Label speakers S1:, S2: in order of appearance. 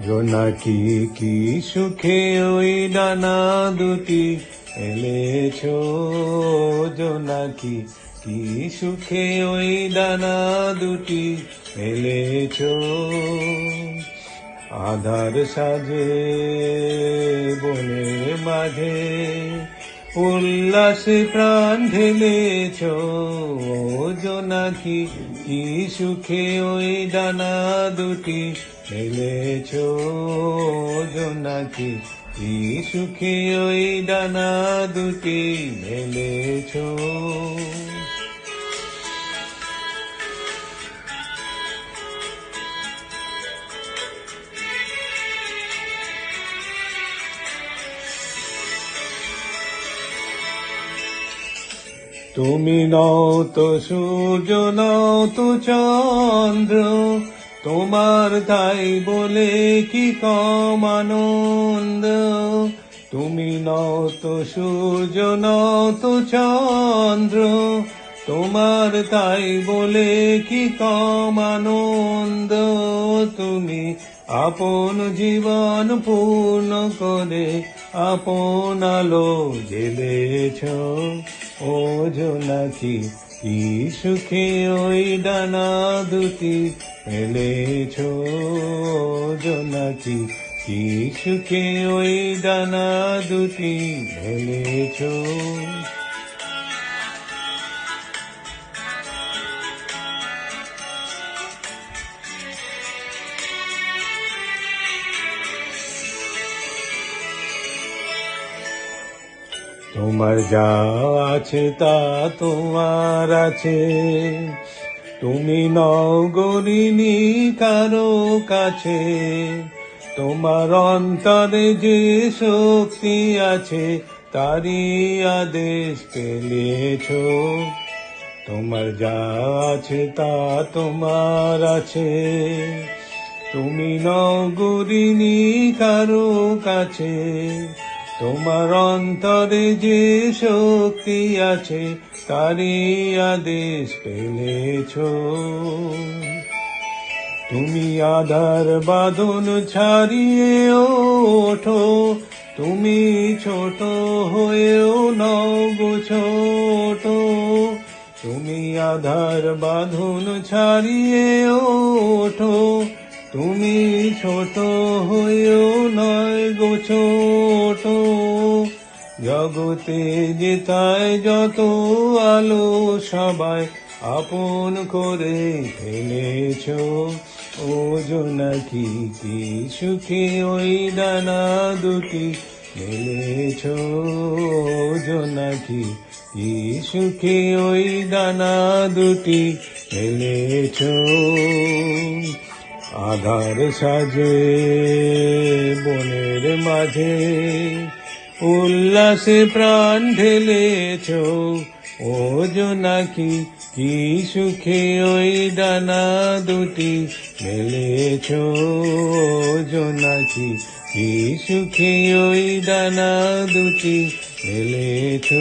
S1: জোনাকি কি সুখে ওই ডানা দুটি এলেছ জোনাকি কি সুখে ওই ডানা দুটি এলেছ আধার সাজে বনের মাঝে উল্লাসে প্রাণ ঢেলেছ জোনাকি কি সুখে ওই ডানা দুটি ঢেলেছ জোনাকি, কি সুখে ওই ডানা দুটি ঢেলেছ তুমি নও তো সূর্য, নও তো চন্দ্র তোমার তাই বলে কি কম আনন্দ? তুমি নও তো সূর্য নও তো চন্দ্র। তোমার তাই বলে কি কম আনন্দ? তুমি আপন জীবন পূর্ণ করে আপন আলো জেলেছ ও জোনাকি কি সুখে ওই ডানা দুটি মেলেছ জোনাকি। কি সুখে ওই ডানা দুটি মেলেছ তোমার যা আছে তা তোমার আছে। তুমি নও গরিনি কারও কাছে। তোমার অন্তরে যে শক্তি আছে, তারই আদেশ পেলেছ। তোমার যা আছে তা তোমার আছে। তুমি নও গরিনি কারও কাছে। তোমার অন্তরে যে শক্তি আছে, তারই আদেশ পেলেছ। তুমি আধার বাঁধন ছাড়িয়ে ওঠো, তুমি ছোট হয়েও গো ছোট। তুমি আধার বাঁধন ছাড়িয়ে ওঠো তুমি ছোট হয়েও নয় গো ছোট। জগতে যেতায় যত আলো সবাই আপন করে ফেলেছ। ও জোনাকি কি সুখে ওই ডানা দুটি মেলেছ। জোনাকি কি সুখে ওই ডানা দুটি মেলেছ। আধার সাজে, বনের মাঝে। উল্লাসে প্রাণ ঢেলেছ, ও জোনাকি কি সুখে ওই ডানা দুটি মেলেছ জোনাকি কি সুখে ওই ডানা দুটি মেলেছ।